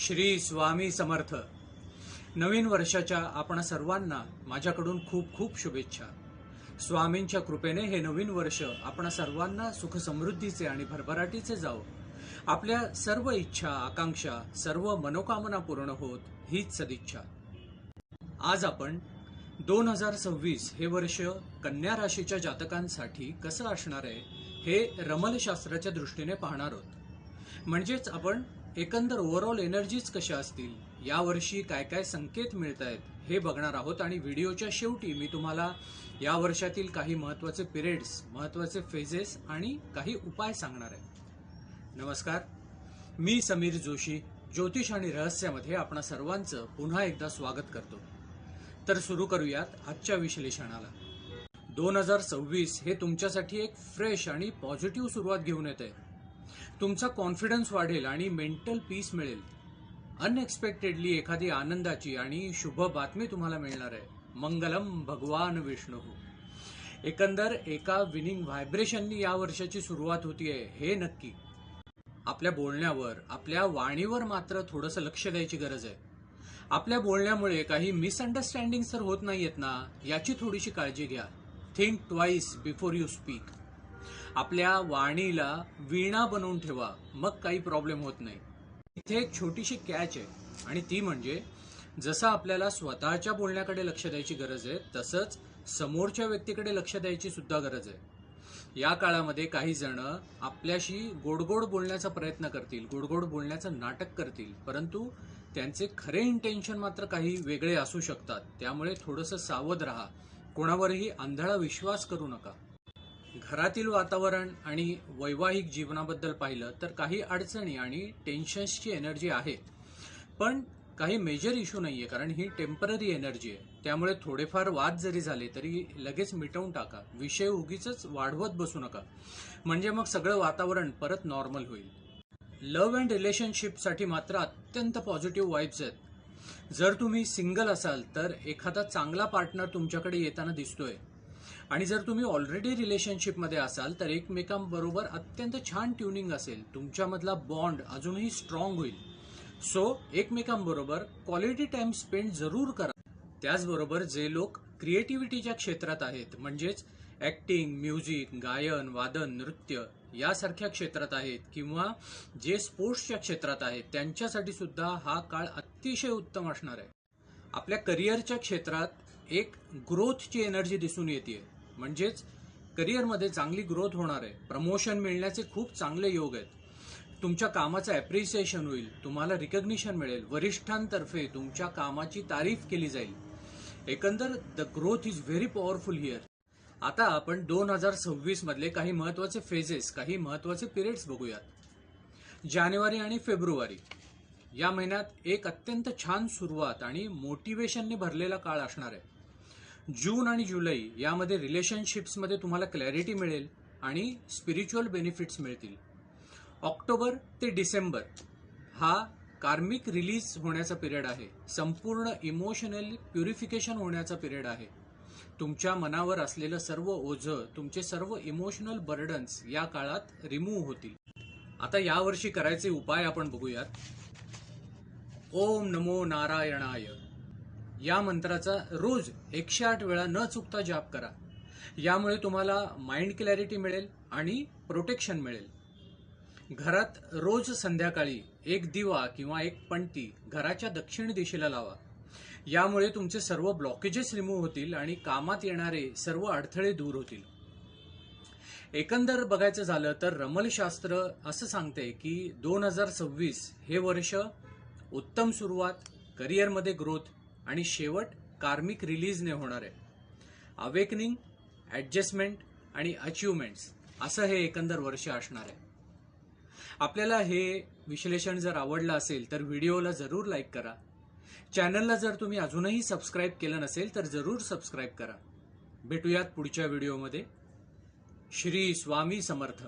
श्री स्वामी समर्थ. नवीन वर्षाच्या आपण सर्वांना माझ्याकडून खूप खूप शुभेच्छा. स्वामींच्या कृपेने हे नवीन वर्ष आपण सर्वांना सुखसमृद्धीचे आणि भरभराटीचे जावो. आपल्या सर्व इच्छा आकांक्षा सर्व मनोकामना पूर्ण होत हीच सदिच्छा. आज आपण दोन हजार सव्वीस हे वर्ष कन्या राशीच्या जातकांसाठी कसं असणार आहे हे रमलशास्त्राच्या दृष्टीने पाहणार आहोत. म्हणजेच आपण एकंदर ओव्हरऑल एनर्जीज कशा असतील? यावर्षी काय काय संकेत मिळत आहेत हे बघणार आहोत आणि व्हिडिओच्या शेवटी मी तुम्हाला या वर्षातील काही महत्त्वाचे पिरियड्स महत्त्वाचे फेजेस आणि काही उपाय सांगणार आहे. नमस्कार. मी समीर जोशी ज्योतिष आणि रहस्यामध्ये आपणा सर्वांचं पुन्हा एकदा स्वागत करतो. तर सुरू करूयात आजच्या विश्लेषणाला. दोन हजार सव्वीस हे तुमच्यासाठी एक फ्रेश आणि पॉझिटिव्ह सुरुवात घेऊन येत आहे तुमचा कॉन्फिडन्स वाढेल आणि मेंटल पीस मिळेल. अनएक्सपेक्टेडली एखादी आनंदाची आणि शुभ बातमी तुम्हाला मिळणार आहे. मंगलम भगवान विष्णू. एकंदर एका विनिंग व्हायब्रेशननी या वर्षाची सुरुवात होतीये हे नक्की. आपल्या बोलण्यावर आपल्या वाणीवर मात्र थोडंसं लक्ष द्यायची गरज आहे. आपल्या बोलण्यामुळे काही मिसअंडरस्टँडिंग तर होत नाहीयेत ना याची थोडीशी काळजी घ्या. Think twice before you speak आपल्या वाणीला वीणा बनवून ठेवा. मग काही प्रॉब्लेम होत नाही. इथे एक छोटीशी कॅच आहे. आणि ती म्हणजे जसं आपल्याला स्वतःच्या बोलण्याकडे लक्ष द्यायची गरज आहे तसंच समोरच्या व्यक्तीकडे लक्ष द्यायची सुद्धा गरज आहे. या काळामध्ये काही जण आपल्याशी गोडगोड बोलण्याचा प्रयत्न करतील गोडगोड बोलण्याचं नाटक करतील परंतु त्यांचे खरे इंटेन्शन मात्र काही वेगळे असू शकतात. त्यामुळे थोडंसं सावध राहा. कोणावरही आंधळा विश्वास करू नका. घरातील वातावरण आणि वैवाहिक जीवनाबद्दल पाहिलं तर काही अडचणी आणि टेन्शन्सची एनर्जी आहे. पण काही मेजर इश्यू नाहीये कारण ही टेंपररी एनर्जी आहे. त्यामुळे थोडेफार वाद जरी झाले तरी लगेच मिटवून टाका. विषय उगीच वाढवत बसू नका. म्हणजे मग सगळं वातावरण परत नॉर्मल होईल. लव्ह अँड रिलेशनशिपसाठी मात्र अत्यंत पॉझिटिव्ह वाईब्स आहेत. जर तुम्ही सिंगल असाल तर एखादा चांगला पार्टनर तुमच्याकडे येताना दिसतोय. आणि जर तुम्ही ऑलरेडी रिलेशनशिपमध्ये असाल तर एकमेकांबरोबर अत्यंत छान ट्युनिंग असेल. तुमच्यामधला बॉन्ड अजूनही स्ट्रॉंग होईल. सो एकमेकांबरोबर क्वालिटी टाइम स्पेंड जरूर करा. त्याचबरोबर जे लोक क्रिएटिव्हिटीच्या क्षेत्रात आहेत म्हणजेच ऍक्टिंग म्युझिक गायन वादन नृत्य यासारख्या क्षेत्रात आहेत किंवा जे स्पोर्ट्सच्या क्षेत्रात आहेत त्यांच्यासाठी सुद्धा हा काळ अतिशय उत्तम असणार आहे. आपल्या करिअरच्या क्षेत्रात एक ग्रोथची एनर्जी दिसून येते म्हणजेच करिअरमध्ये चांगली ग्रोथ होणार आहे. प्रमोशन मिळण्याचे खूप चांगले योग आहेत. तुमच्या कामाचं ॲप्रिसिएशन होईल. तुम्हाला रिकग्निशन मिळेल. वरिष्ठांतर्फे तुमच्या कामाची तारीफ केली जाईल. एकंदर the growth is very powerful here आता आपण दोन हजार सव्वीस मधले काही महत्त्वाचे फेजेस काही महत्त्वाचे पिरियड्स बघूयात. जानेवारी आणि फेब्रुवारी. या महिन्यात एक अत्यंत छान सुरुवात आणि मोटिवेशनने भरलेला काळ असणार आहे. जून आणि जुलै यामध्ये रिलेशनशिप्समध्ये तुम्हाला क्लॅरिटी मिळेल आणि स्पिरिच्युअल बेनिफिट्स मिळतील. ऑक्टोबर ते डिसेंबर हा कार्मिक रिलीज होण्याचा पिरियड आहे. संपूर्ण इमोशनल प्युरिफिकेशन होण्याचा पिरियड आहे. तुमच्या मनावर असलेलं सर्व ओझं तुमचे सर्व इमोशनल बर्डन्स या काळात रिमूव्ह होतील. आता यावर्षी करायचे उपाय आपण बघूयात. ओम नमो नारायणाय. या मंत्राचा रोज एकशे आठ वेळा न चुकता जाप करा. यामुळे तुम्हाला माइंड क्लॅरिटी मिळेल आणि प्रोटेक्शन मिळेल. घरात रोज संध्याकाळी एक दिवा किंवा एक पणती घराच्या दक्षिण दिशेला लावा. यामुळे तुमचे सर्व ब्लॉकेजेस रिमूव्ह होतील आणि कामात येणारे सर्व अडथळे दूर होतील. एकंदर बघायचं झालं तर रमलशास्त्र असं सांगते की दोन हजार सव्वीस हे वर्ष उत्तम सुरुवात करिअरमध्ये ग्रोथ आणि शेवट कार्मिक रिलीजने होणार आहे. अवेकनिंग ऍडजस्टमेंट आणि अचिव्हमेंट्स असं हे एकंदर वर्ष असणार आहे. आपल्याला हे विश्लेषण जर आवडलं असेल तर व्हिडिओला जरूर लाईक करा. चॅनलला जर तुम्ही अजूनही सबस्क्राईब केलं नसेल तर जरूर सबस्क्राईब करा. भेटूयात पुढच्या व्हिडिओमध्ये. श्री स्वामी समर्थ.